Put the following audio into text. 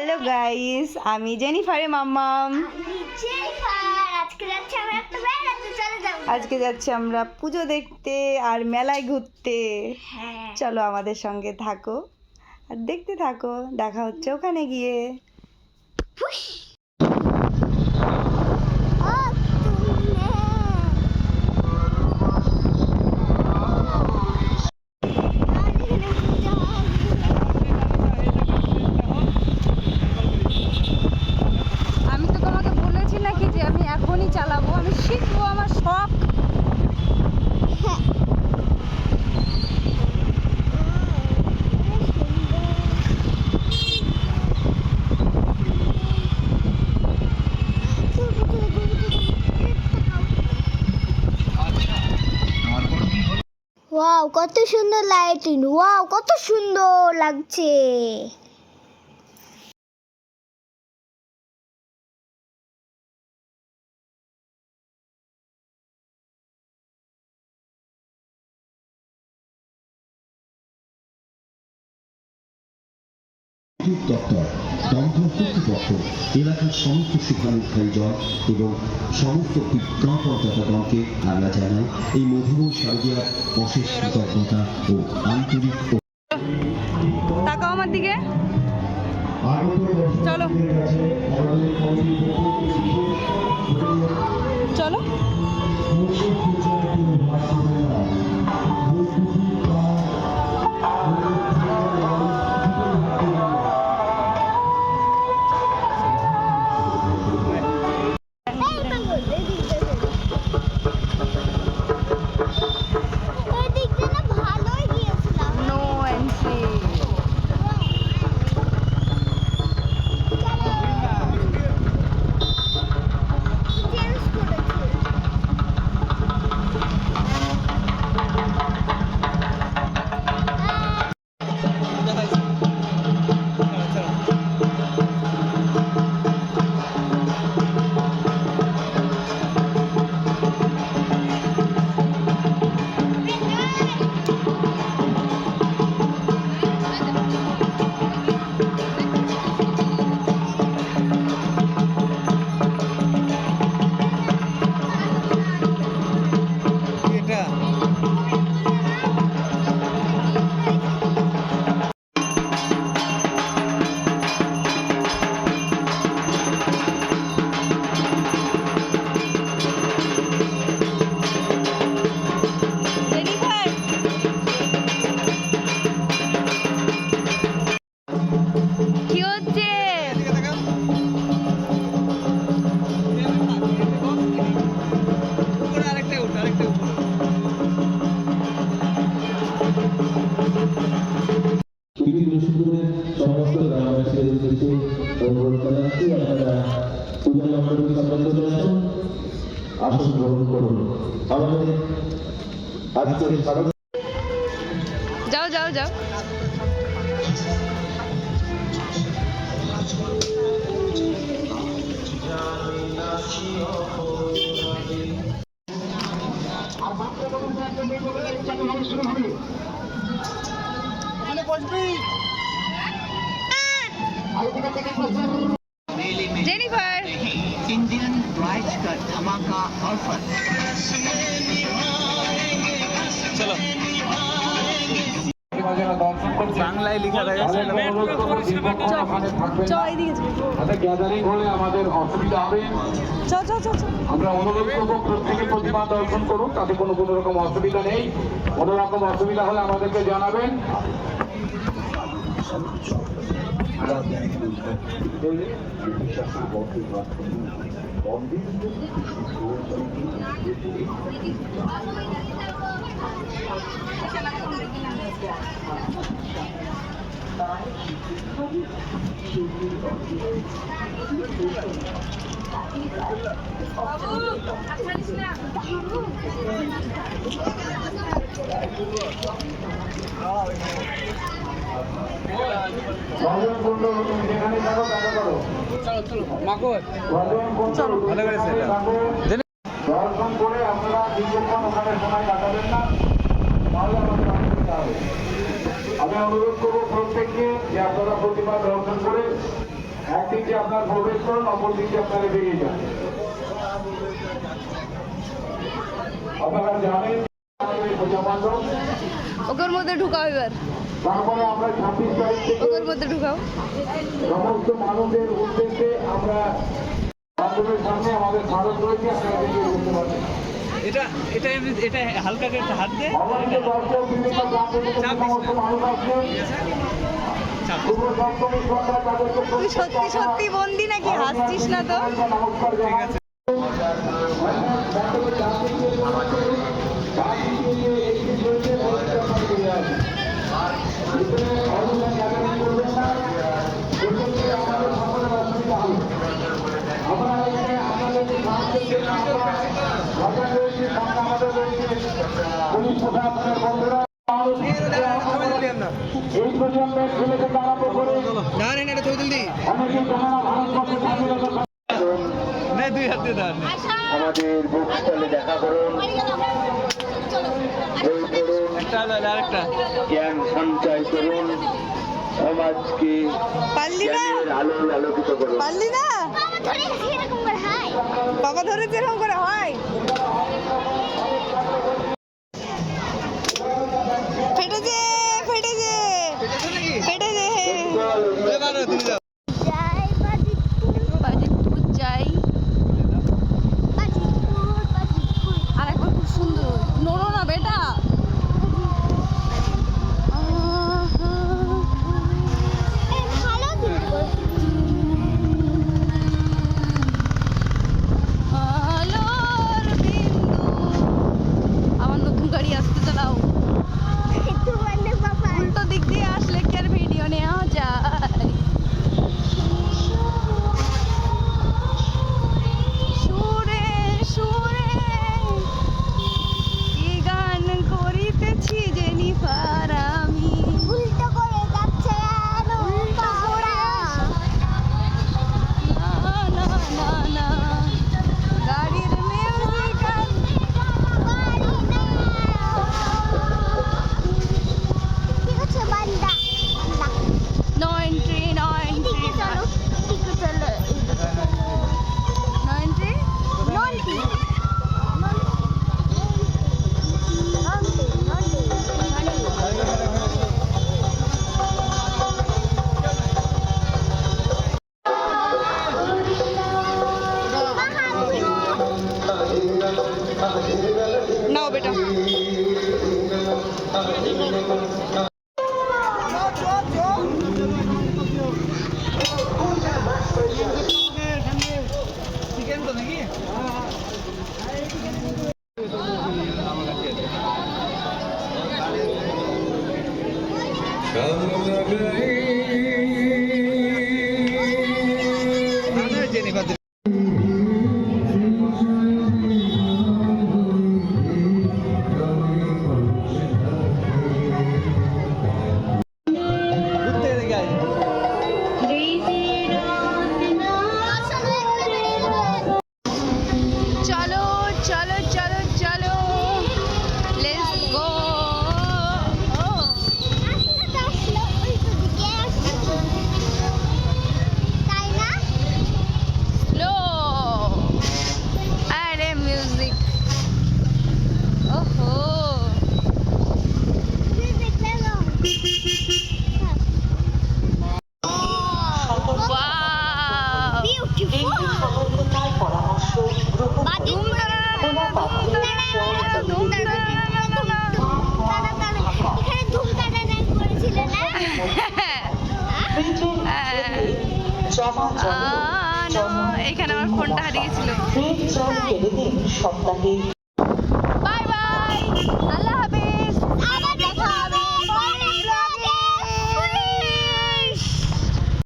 Hello guys আমি জেনিফারে মাম্মাম। আজকে যাচ্ছি আমরা পুজো দেখতে আর মেলায় ঘুরতে। হ্যাঁ। চলো আমাদের সঙ্গে থাকো। আর দেখতে থাকো দেখা হচ্ছে ওখানে গিয়ে ও আমি তো তোমাকে বলেছি নাকি যে আমি এখনই চালাবো আমি শিখব আমার শখ ওয়াও কত সুন্দর লাইটিং ওয়াও কত সুন্দর লাগছে। বিদ্যুৎ দপ্তর দমদম কর্তৃপক্ষ এলাকার সমস্ত শিক্ষানুষ্ঠান জল এবং সমস্ত গ্রাম পঞ্চায়েতগণকে আমরা জানাই এই মধুময় শারদীয়ার অশেষ কৃতজ্ঞতা ও আন্তরিক চলো। চলো। অনুরোধ করা হচ্ছে আপনারা পূজা মণ্ডপে সম্বন্ধ চলে আসুন? আসন গ্রহণ করুন। আমাদের আজকের শারদ যাও যাও যাও। জেনিফার বাংলায় লেখা থাকে গ্যাদারিং হলে আমাদের অসুবিধা হবে। আমরা অনুরোধ করব প্রত্যেকে প্রতিমা দর্শন করুন তাতে কোনো কোনো রকম অসুবিধা নেই। কোনো রকম অসুবিধা হলে আমাদেরকে জানাবেন। তুমি যেখানে যাবো অনুরোধ করব প্রত্যেককে যে আপনারা প্রতিমা দর্শন করে একদিক আপনার প্রবেশ করুন অপর দিক আপনারা বেরিয়ে যান। আপনারা জানেন ওকের মধ্যে ঢুকাও এবার। তারপরে আমরা ছাব্বিশ তারিখ থেকে ওকের মধ্যে ঢুকাও। সমস্ত মানুষের উদ্দেশ্যে আমরা সামনে আমাদের ভারত রয়েছে আপনারা এটা এটা এমনি এটা হালকা করে একটা হাত দে। তুই সত্যি সত্যি বন্দি নাকি? হাসছিস না তো? নমস্কার জানাই পুলিশ প্রশাসনের বন্ধুরা এই করে ভারতবর্ষের স্বাধীনতা আমাদের দেখা করুন। বই পড়ুন জ্ঞান সঞ্চয় করুন। সমাজকে জ্ঞানের আলোয় আলোকিত করুন। বাবা ধরে যেরকম করে হয়। এখানে আমার ফোনটা হারিয়েছিল